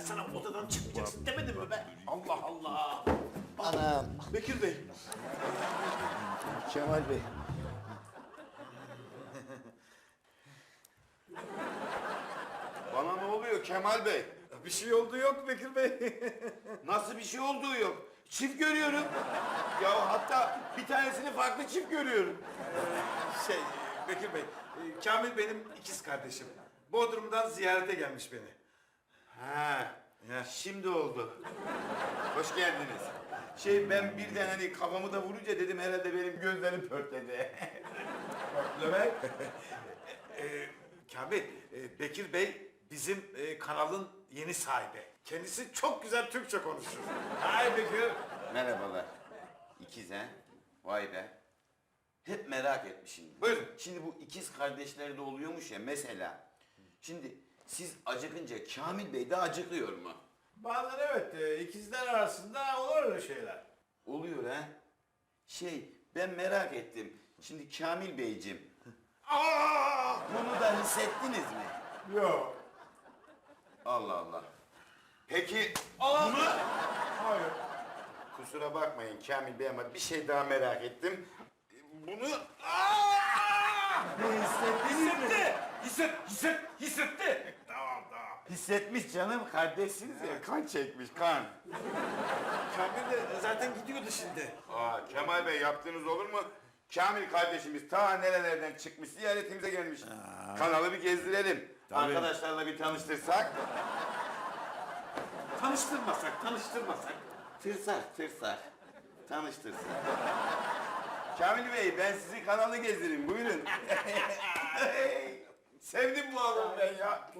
sana odadan çıkmayacaksın demedim mi be? Allah Allah. Anam. Bekir Bey. Kemal Bey. Bana ne oluyor Kemal Bey? Bir şey oldu yok Bekir Bey. Nasıl bir şey olduğu yok. Çift görüyorum. Ya hatta bir tanesini farklı çift görüyorum. şey Bekir Bey, e, Kamil benim ikiz kardeşim. Bodrum'dan ziyarete gelmiş beni. Ha, Ya. şimdi oldu. Hoş geldiniz. Şey ben birden hani kafamı da vurunca dedim herhalde benim gözlerim pörtledi. Demek. e, Kamil, e, Bekir Bey bizim e, kanalın yeni sahibi. Kendisi çok güzel Türkçe konuşur. Hay Bekir. Merhabalar. İkiz ha? Vay be. Hep merak etmişim. Buyurun. Şimdi bu ikiz kardeşlerde oluyormuş ya mesela. Şimdi siz acıkınca Kamil Bey de acıkıyor mu? Bazen evet, e, ikizler arasında olur öyle şeyler. Oluyor ha. Şey ben merak ettim. Şimdi Kamil Beyciğim Aa! bunu da hissettiniz mi? Yok. Allah Allah. Peki Aa! bunu Hayır. kusura bakmayın Kamil Bey ama bir şey daha merak ettim. Bunu Hissetti. Hisset, hisset, hissetti. Tamam, tamam. hissetmiş canım kardeşsiniz ya kan çekmiş kan. Kamil de zaten gidiyordu şimdi. Aa, Kemal Bey yaptığınız olur mu? Kamil kardeşimiz ta nerelerden çıkmış ziyaretimize gelmiş. Kanalı bir gezdirelim. Arkadaşlarla bir tanıştırsak. Tanıştırmasak, tanıştırmasak. Tırsak tırsak. Tanıştırsak. Kamil Bey ben sizi kanalı gezdireyim buyurun. Sevdim bu adamı ben ya.